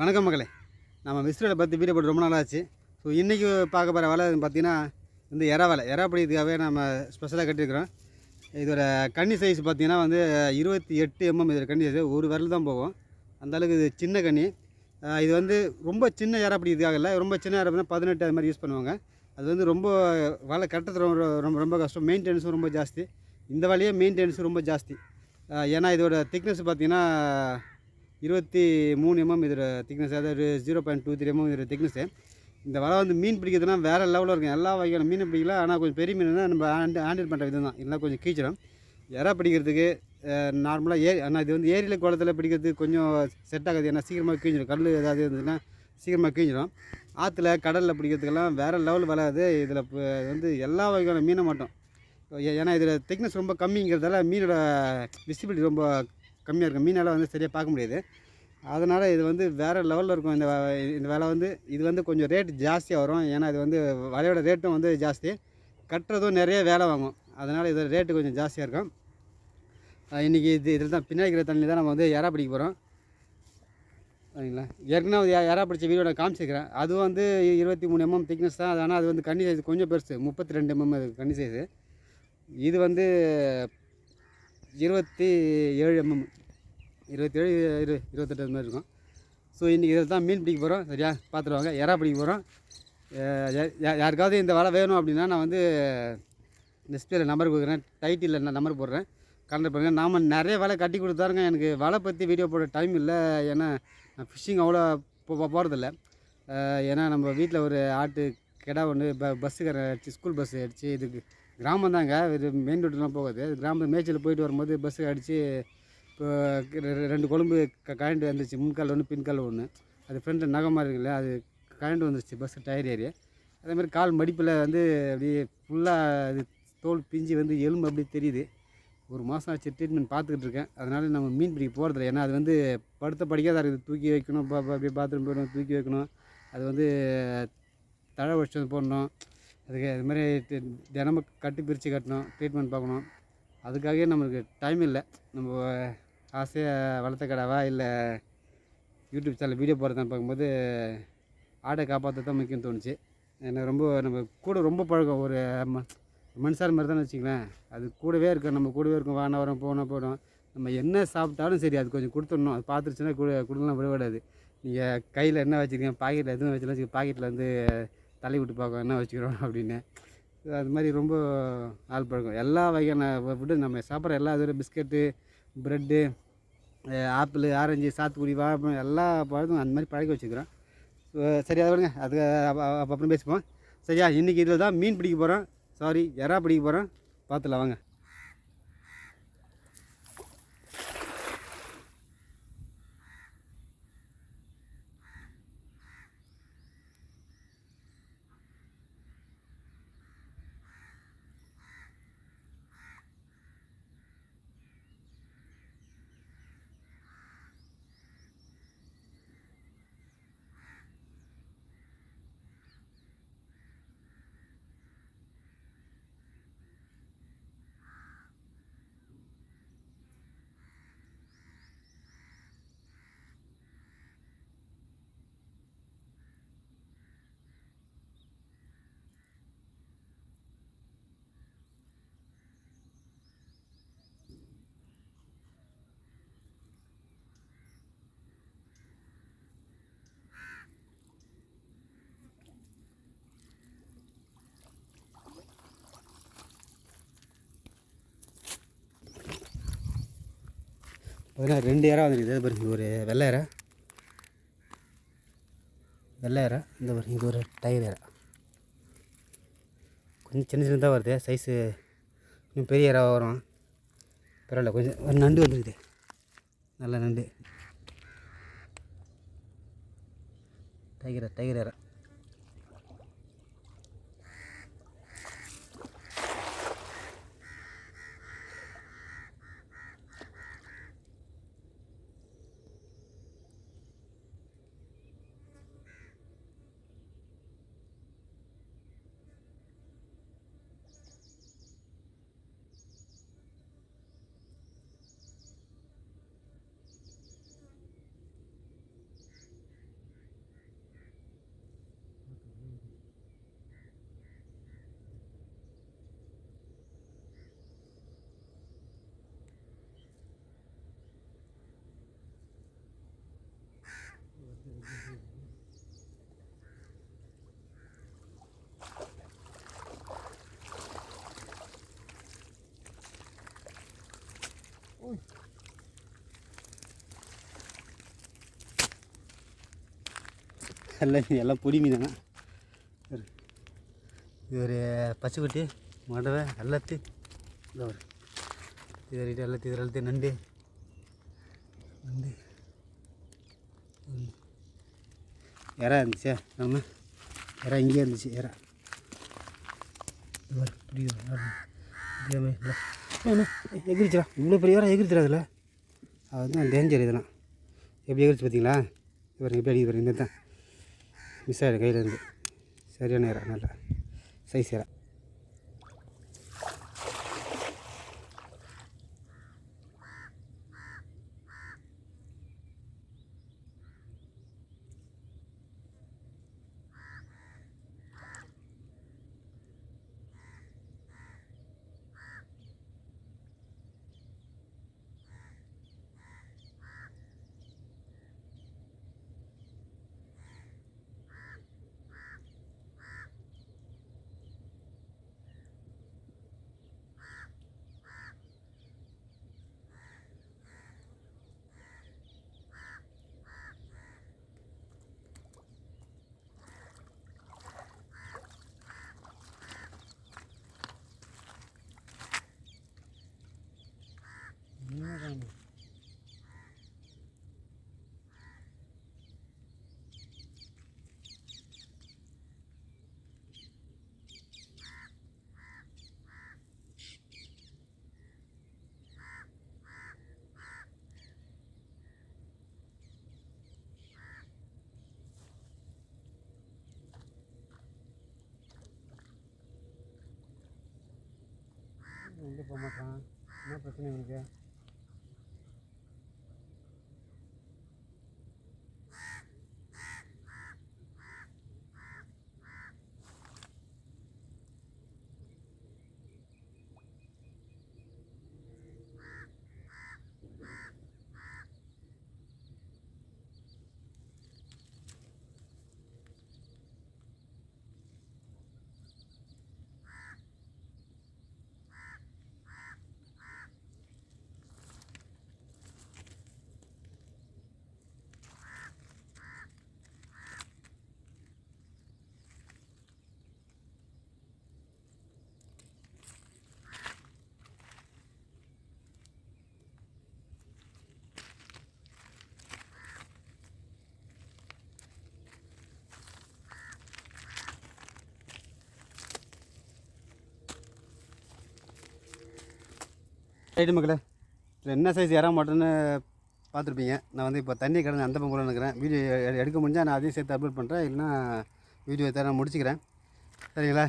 வணக்கம் மகளே நம்ம மிஸ்ரோட பற்றி வீடியோ போட்டு ரொம்ப நாள் ஆச்சு ஸோ இன்றைக்கி பார்க்க போகிற வேலை பார்த்திங்கன்னா வந்து எறா வேலை. எறா பிடிக்கிறதுக்காகவே நம்ம ஸ்பெஷலாக கட்டியிருக்கிறோம். இதோட கன்னி சைஸ் பார்த்தீங்கன்னா வந்து இருபத்தி எட்டு எம்எம் இதோட கன்னி சைஸ் ஒரு விரல் தான் போகும். அந்தளவுக்கு இது சின்ன கன்னி இது வந்து ரொம்ப சின்ன எறா பிடிக்கிறதுக்காக இல்லை. ரொம்ப சின்ன எறா பதினெட்டு அது மாதிரி யூஸ் பண்ணுவாங்க. அது வந்து ரொம்ப வலை கட்டுறது ரொம்ப ரொம்ப ரொம்ப கஷ்டம். மெயின்டெனன்ஸும் ரொம்ப ஜாஸ்தி. இந்த வலையே மெயின்டெனன்ஸும் ரொம்ப ஜாஸ்தி. ஏன்னா இதோட திக்னஸ் பார்த்திங்கன்னா இருபத்தி மூணு எம்எம் இதில் திக்னஸ் அதாவது zero point two three M M இதில் திக்னஸு இந்த வலை வந்து மீன் பிடிக்கிறதுனா வேறு லெவலில் இருக்கும். எல்லா வகையான மீனும் பிடிக்கலாம் ஆனால் கொஞ்சம் பெரிய மீன் தான் நம்ம ஹேண்டில் ஹேண்டில் பண்ணுற விதம் தான் இல்லைனா கொஞ்சம் கீச்சிடும் இறா பிடிக்கிறதுக்கு நார்மலாக ஏரி ஆனால் இது வந்து ஏரியில் குளத்துல பிடிக்கிறதுக்கு கொஞ்சம் செட் ஆகாது. ஏன்னா சீக்கிரமாக கீஞ்சிடும் கல் ஏதாவது இருந்ததுன்னா சீக்கிரமாக கீஞ்சிடும் ஆற்றுல கடலில் பிடிக்கிறதுக்கெல்லாம் வேறு லெவல் வராது இதில் வந்து எல்லா வகையான மீனை மட்டும். ஏ- ஏன்னா இதில் திக்னஸ் ரொம்ப கம்மிங்கிறதால மீனோட விசிபிலிட்டி ரொம்ப கம்மியாக இருக்கும். மீனால் வந்து சரியாக பார்க்க முடியாது. அதனால் இது வந்து வேறு லெவலில் இருக்கும். இந்த இந்த வேலை வந்து இது வந்து கொஞ்சம் ரேட் ஜாஸ்தியாக வரும். ஏன்னா இது வந்து வலையோட ரேட்டும் வந்து ஜாஸ்தி. கட்டுறதும் நிறைய வேலை வாங்கும். அதனால் இது ரேட்டு கொஞ்சம் ஜாஸ்தியாக இருக்கும். இன்றைக்கி இது இதில் தான் பின்னாடி இருக்கிற தண்ணி தான் நம்ம வந்து இறா பிடிக்க போகிறோம் சரிங்களா ஏற்கனவே இறா பிடிச்ச வீடியோ நான் காமிச்சிருக்கிறேன். அதுவும் வந்து இருபத்தி மூணு mm எம்எம் திக்னஸ் தான். அது ஆனால் அது வந்து கன்னி சைஸ் கொஞ்சம் பெருசு. முப்பத்தி ரெண்டு எம்எம் அது கன்னி சைஸு இது வந்து இருபத்தி ஏழு எம்எம் இருபத்தேழு இரு இருபத்தெட்டு அது மாதிரி இருக்கும். ஸோ இன்றைக்கி இதில் தான் மீன் பிடிக்க போகிறோம் சரியா? பார்த்துருவாங்க எறா பிடிக்க போகிறோம் யாருக்காவது இந்த வலை வேணும் அப்படின்னா நான் வந்து டிஸ்பிளேல நம்பர் கொடுக்குறேன். டைட்டில் நான் நம்பர் போடுறேன். கான்டாக்ட் பண்ணுங்கள் நாம் நிறைய வலை கட்டி கொடுத்தாருங்க எனக்கு வலை பற்றி வீடியோ போட டைம் இல்லை. ஏன்னா நான் ஃபிஷ்ஷிங் அவ்வளோ போ போகிறதில்ல ஏன்னா நம்ம வீட்டில் ஒரு ஆட்டு கிடா ஒன்று ப பஸ்ஸுக்கார அடிச்சு ஸ்கூல் பஸ் அடிச்சு இதுக்கு கிராமம் தாங்க இது மெயின் ரோட்டுலாம் போகாது. கிராமத்தில் மேய்ச்சல் போயிட்டு வரும்போது பஸ்ஸு அடித்து இப்போ ரெ- ரெண்டு கொழும்பு க வந்துச்சு வந்துருச்சு. முன்கால் ஒன்று பின்கால் ஒன்று அது ஃப்ரெண்டில் நகை மாதிரி இருக்குல்ல அது கரண்ட் வந்துச்சு பஸ்ஸு டயர் ஏறி. அதே மாதிரி கால் மடிப்பில் வந்து அப்படியே ஃபுல்லாக அது தோல் பிஞ்சு வந்து எலும்பு அப்படியே தெரியுது. ஒரு மாதம் ஆச்சு ட்ரீட்மெண்ட் பார்த்துக்கிட்டு இருக்கேன். அதனால் நம்ம மீன் பிடிக்க போகிறதில்ல ஏன்னா அது வந்து படுத்த படிக்காத இருக்குது. தூக்கி வைக்கணும் பா- அப்படியே பாத்ரூம் போயிடணும் தூக்கி வைக்கணும். அது வந்து தழை வச்சு போடணும். அதுக்கு அது மாதிரி தி- தினமும் கட்டி பிரித்து கட்டணும் ட்ரீட்மெண்ட் பார்க்கணும். அதுக்காகவே நம்மளுக்கு டைம் இல்லை. நம்ம ஆசையாக வளர்த்த கடாவா இல்லை யூடியூப் சேனல் வீடியோ போடுறதான் பார்க்கும்போது ஆடை காப்பாற்ற தான் முக்கியம் தோணுச்சு. எனக்கு ரொம்ப நம்ம கூட ரொம்ப பழக்கம். ஒரு மனுஷார் மாதிரி தான் வச்சுங்களேன் அது கூடவே இருக்கும் நம்ம கூடவே இருக்கும். வான வரோம் போனால் போனோம் நம்ம என்ன சாப்பிட்டாலும் சரி அது கொஞ்சம் கொடுத்துடணும். அது பார்த்துருச்சுன்னா கூட கொடுக்கலாம் விடக்கூடாது. நீங்கள் கையில் என்ன வச்சுருக்கீங்க? பாக்கெட்டில் எதுவும் வச்சுலாம் பாக்கெட்டில் வந்து தலை விட்டு பார்க்க என்ன வச்சுக்கிறோம் அப்படின்னு. அது மாதிரி ரொம்ப ஆள் பழக்கம். எல்லா வகையான ஃபுட்டு நம்ம சாப்பிட்ற எல்லா இதுவும் பிஸ்கெட்டு ப்ரெட்டு ஆப்பிள் ஆரஞ்சு சாத்துக்குடி வாழைப்பழம் எல்லா பழத்தும் அந்த மாதிரி பழக்க வச்சுக்கிறோம். சரி அதை விடுங்க அதுக்கு அப்புறம் பேசிப்போம். சரியா? இன்றைக்கி இதில் தான் மீன் பிடிக்க போகிறோம் சாரி எறா பிடிக்க போகிறோம் பார்த்துலாம் வாங்க. பார்த்தீங்கன்னா ரெண்டு இறா வந்துருக்குது. பாருங்க ஒரு வெள்ளை இறா. வெள்ளை இறா. இந்த பாருங்க இது ஒரு டயர் இறா. கொஞ்சம் சின்ன சின்னதாக வருது. சைஸு இன்னும் பெரிய இறா வரும். பரவாயில்ல கொஞ்சம் ஒரு நண்டு வந்துருக்குது. நல்ல நண்டு. டைகர் டைகர் எல்லாம் எல்லாம் பொடி மீனாங்க இது ஒரு பச்சைக்குட்டி மடவை எல்லாத்து இது ஒரு. இது ரெடி எல்லாத்து இது நண்டு. நண்டு. இறா இருந்துச்சா நம்ம. இறா இங்கேயே இருந்துச்சு இறா. இது ஒரு பிடிக்கும் இதே மாதிரி என்ன, எகிரிச்சிடா. இவ்வளோ பெரிய இறா எகிரிச்சிடா அதில் அதுதான் டேஞ்சர் இதெல்லாம். எப்படி எகிரிச்சு பார்த்தீங்களா? இவர் எப்படி அடிக்க பாருங்க இந்த தான் மிஸ் ஆகிடும் கையிலேருந்து. சரியான நேரம் நல்லா சைஸ் ஏறா எங்கே போக மாட்டான். என்ன பிரச்சனை உங்களுக்கு ரைட்டு மக்களே. இதில் என்ன சைஸ் இறா மாட்டோன்னு பார்த்துருப்பீங்க. நான் வந்து இப்போ தண்ணி கடந்து அந்த பக்கம் நினைக்கிறேன் வீடியோ எடுக்க முடிஞ்சால் நான் அதையும் சேர்த்து அப்லோட் பண்ணுறேன் இல்லைன்னா வீடியோ தர முடிச்சுக்கிறேன். சரிங்களா?